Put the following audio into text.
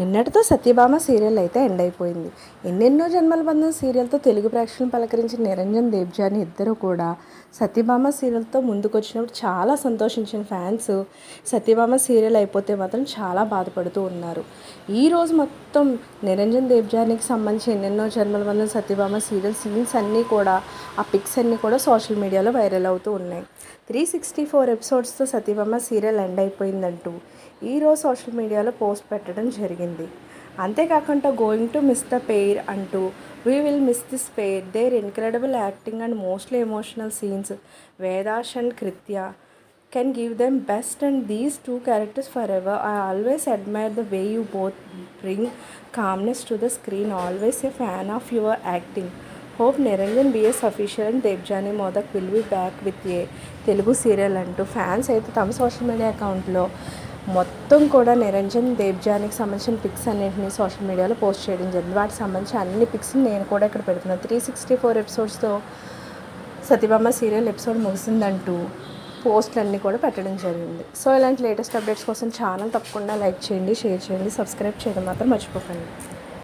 నిన్నటితో సత్యభామ సీరియల్ అయితే ఎండ్ అయిపోయింది. ఎన్నెన్నో జన్మల బంధం సీరియల్తో తెలుగు ప్రేక్షకులను పలకరించిన నిరంజన్ దేవ్జాని ఇద్దరు కూడా సత్యభామ సీరియల్తో ముందుకొచ్చినప్పుడు చాలా సంతోషించిన ఫ్యాన్స్ సత్యభామ సీరియల్ అయిపోతే మాత్రం చాలా బాధపడుతూ ఉన్నారు. ఈ రోజు మొత్తం నిరంజన్ దేవ్జానికి సంబంధించి ఎన్నెన్నో జన్మల బంధం సత్యభామ సీరియల్ సీన్స్ అన్నీ కూడా ఆ పిక్స్ అన్నీ కూడా సోషల్ మీడియాలో వైరల్ అవుతూ ఉన్నాయి. త్రీ సిక్స్టీ ఫోర్ ఎపిసోడ్స్తో సత్యభామ సీరియల్ ఎండ్ అయిపోయిందంటూ ఈరోజు సోషల్ మీడియాలో పోస్ట్ పెట్టడం జరిగింది. అంతేకాకుండా going to miss the pair అంటూ we will miss this pair their incredible acting and mostly emotional scenes Vedash and Kritya can give them best and these two characters forever I always admire the way you both bring calmness to the screen. Always a fan of your acting. Hope Niranjan BS official and Debjani Modak will be back with a Telugu serial అంటూ fans అయితే తమ social media అకౌంట్లో మొత్తం కూడా నిరంజన్ దేవ్జానికి సంబంధించిన pics అన్నింటినీ social మీడియాలో post చేయడం జరిగింది. వాటికి సంబంధించిన అన్ని పిక్స్ నేను కూడా ఇక్కడ పెడుతున్నాను త్రీ సిక్స్టీ ఫోర్ ఎపిసోడ్స్తో సతీబామ సీరియల్ ఎపిసోడ్ ముగిసిందంటూ పోస్టులు అన్నీ కూడా పెట్టడం జరిగింది. సో ఇలాంటి లేటెస్ట్ అప్డేట్స్ కోసం ఛానల్ తప్పకుండా లైక్ చేయండి షేర్ చేయండి సబ్స్క్రైబ్ చేయడం మాత్రం మర్చిపోకండి.